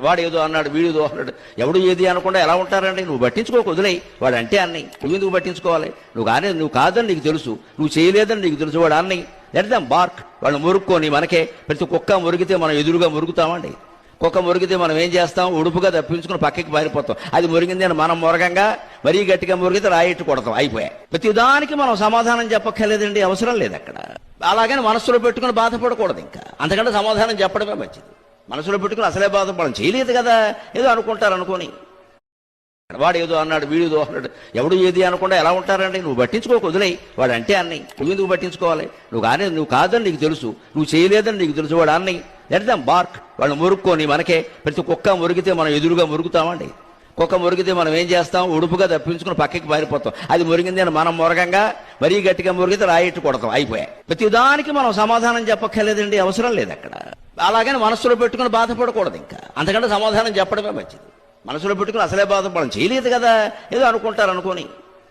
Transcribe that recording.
వాడు ఏదో అన్నాడు వీడు ఏదో అన్నాడు. ఎవడు ఏది అనకుండా ఎలా ఉంటారండి? నువ్వు పట్టించుకోకు వదిలేయి. వాడు అంటే అన్నయ్య నువ్వు ఎందుకు పట్టించుకోవాలి? నువ్వు కానీ నువ్వు కాదని నీకు తెలుసు. నువ్వు చేయలేదని నీకు తెలుసు వాడు అన్నయ్య లెట్ దమ్ బార్క్ వాళ్ళు మురుక్కొని మనకే ప్రతి కుక్క మురిగితే మనం ఎదురుగా మురుగుతామండి కుక్క మురిగితే మనం ఏం చేస్తాం? ఉడుపుగా తప్పించుకుని పక్కకి పారిపోతాం. అది మురిగింది అని మనం మురగంగా మరీ గట్టిగా మురిగితే రాయిట్టు కొడతాం. అయిపోయాయి. ప్రతి దానికి మనం సమాధానం చెప్పక్కర్లేదండి. అవసరం లేదు అక్కడ. అలాగని మనస్సులో పెట్టుకుని బాధపడకూడదు ఇంకా. అంతకంటే సమాధానం చెప్పడమే మంచిది. మనసులో పెట్టుకుని అసలే బాధపడడం చేయలేదు కదా. ఏదో అనుకుంటారు అనుకోని. వాడు ఏదో అన్నాడు వీడు ఏదో అన్నాడు. ఎవడు ఏది అనకుండా ఎలా ఉంటారండి? నువ్వు పట్టించుకోకు వదిలేయి. వాడు అంటే అన్నయ్య నువ్వు ఎందుకు పట్టించుకోవాలి? నువ్వు కానీ నువ్వు కాదని నీకు తెలుసు. నువ్వు చేయలేదని నీకు తెలుసు వాడు అన్నయ్య. లెట్ దమ్ బార్క్ వాళ్ళు మురుక్కొని మనకే ప్రతి కుక్క మురిగితే మనం ఎదురుగా మురుగుతామండి కుక్క మురిగితే మనం ఏం చేస్తాం? ఉడుపుగా తప్పించుకుని పక్కకి పారిపోతాం. అది మురిగింది అని మనం మురగంగా మరీ గట్టిగా మురిగితే రాయిట్టు కొడతాం. అయిపోయాయి. ప్రతిదానికి మనం సమాధానం చెప్పక్కర్లేదండి. అవసరం లేదు అక్కడ. అలాగని మనసులో పెట్టుకుని బాధపడకూడదు ఇంకా. అంతకంటే సమాధానం చెప్పడమే మంచిది. మనసులో పెట్టుకుని అసలే బాధపడడం చేయలేదు కదా. ఏదో అనుకుంటారు అనుకోని.